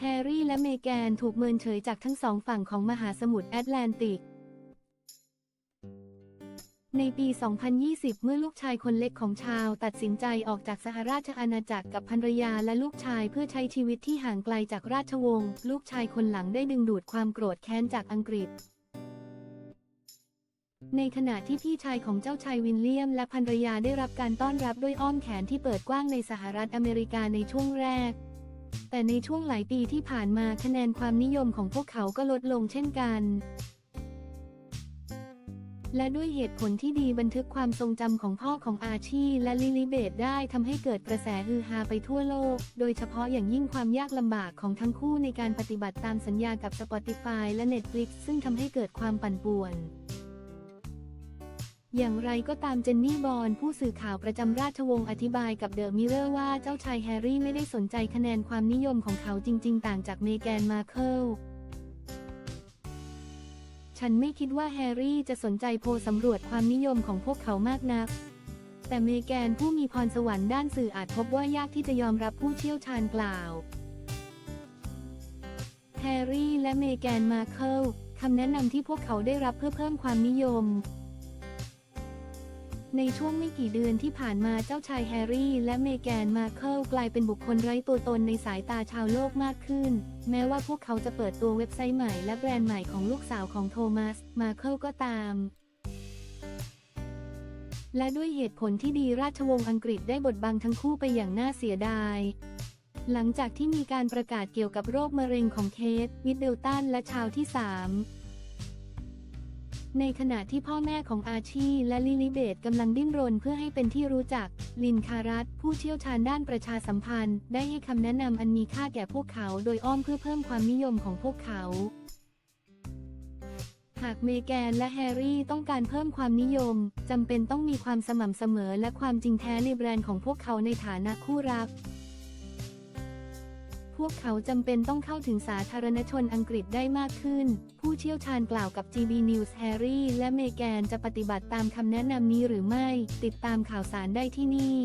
แฮร์รี่และเมแกนถูกเมินเฉยจากทั้งสองฝั่งของมหาสมุทรแอตแลนติก ในปี 2020 เมื่อลูกชายคนเล็กของชาวตัดสินใจออกจากสหราชอาณาจักรกับภรรยาและลูกชายเพื่อใช้ชีวิตที่ห่างไกลจากราชวงศ์ ลูกชายคนหลังได้ดึงดูดความโกรธแค้นจากอังกฤษในขณะที่พี่ชายของเจ้าชายวินเลียมและภรรยาได้รับการต้อนรับด้วยอ้อมแขนที่เปิดกว้างในสหรัฐอเมริกาในช่วงแรก แต่ในช่วงหลายปีที่ผ่านมาคะแนนความนิยมของพวกเขาก็ลดลงเช่นกัน และด้วยเหตุผลที่ดีบันทึกความทรงจำของพ่อของอาชีและลิลิเบตได้ทำให้เกิดกระแสฮือฮาไปทั่วโลก โดยเฉพาะอย่างยิ่งความยากลำบากของทั้งคู่ในการปฏิบัติตามสัญญากับ Spotify และ Netflix ซึ่งทำให้เกิดความปั่นป่วน อย่างไรก็ตามเจนนี่บอลผู้สื่อข่าวประจำราชวงศ์อธิบายกับเดอะมิเรอร์ว่าเจ้าชายแฮร์รี่ไม่ได้สนใจคะแนนความนิยมของเขาจริง ๆ ต่างจากเมแกนมาเคิลฉันไม่คิดว่าแฮร์รี่จะสนใจโพสำรวจความนิยมของพวกเขามากนัก แต่เมแกนผู้มีพรสวรรค์ด้านสื่ออาจพบว่ายากที่จะยอมรับผู้เชี่ยวชาญกล่าว แฮร์รี่และเมแกนมาเคิลคำแนะนำที่พวกเขาได้รับเพื่อเพิ่มความนิยม ในช่วงไม่กี่เดือนที่ผ่านมาเจ้าชายแฮร์รี่ และเมแกนมาเคิลกลายเป็นบุคคลไร้ตัวตนในสายตาชาวโลกมากขึ้น แม้ว่าพวกเขาจะเปิดตัวเว็บไซต์ใหม่และแบรนด์ใหม่ของลูกสาวของโทมัส มาเคิลก็ตาม และด้วยเหตุผลที่ดีราชวงศ์อังกฤษได้บดบังทั้งคู่ไปอย่างน่าเสียดายหลังจากที่มีการประกาศเกี่ยวกับโรคมะเร็งของเคท มิดเดิลตันและชาวที่สาม ในขณะที่พ่อแม่ของอาชีและลิลิเบตกำลังดิ้นรนเพื่อให้เป็นที่รู้จัก ลินคารัตผู้เชี่ยวชาญด้านประชาสัมพันธ์ ได้ให้คำแนะนำอันมีค่าแก่พวกเขาโดยอ้อมเพื่อเพิ่มความนิยมของพวกเขา หากเมแกนและแฮร์รี่ต้องการเพิ่มความนิยมจำเป็นต้องมีความสม่ำเสมอและความจริงแท้ในแบรนด์ของพวกเขาในฐานะคู่รัก พวกเขาจำเป็นต้องเข้าถึงสาธารณชนอังกฤษได้มากขึ้น ผู้เชี่ยวชาญกล่าวกับ GB News แฮร์รี่และเมแกนจะปฏิบัติตามคำแนะนำนี้หรือไม่ ติดตามข่าวสารได้ที่นี่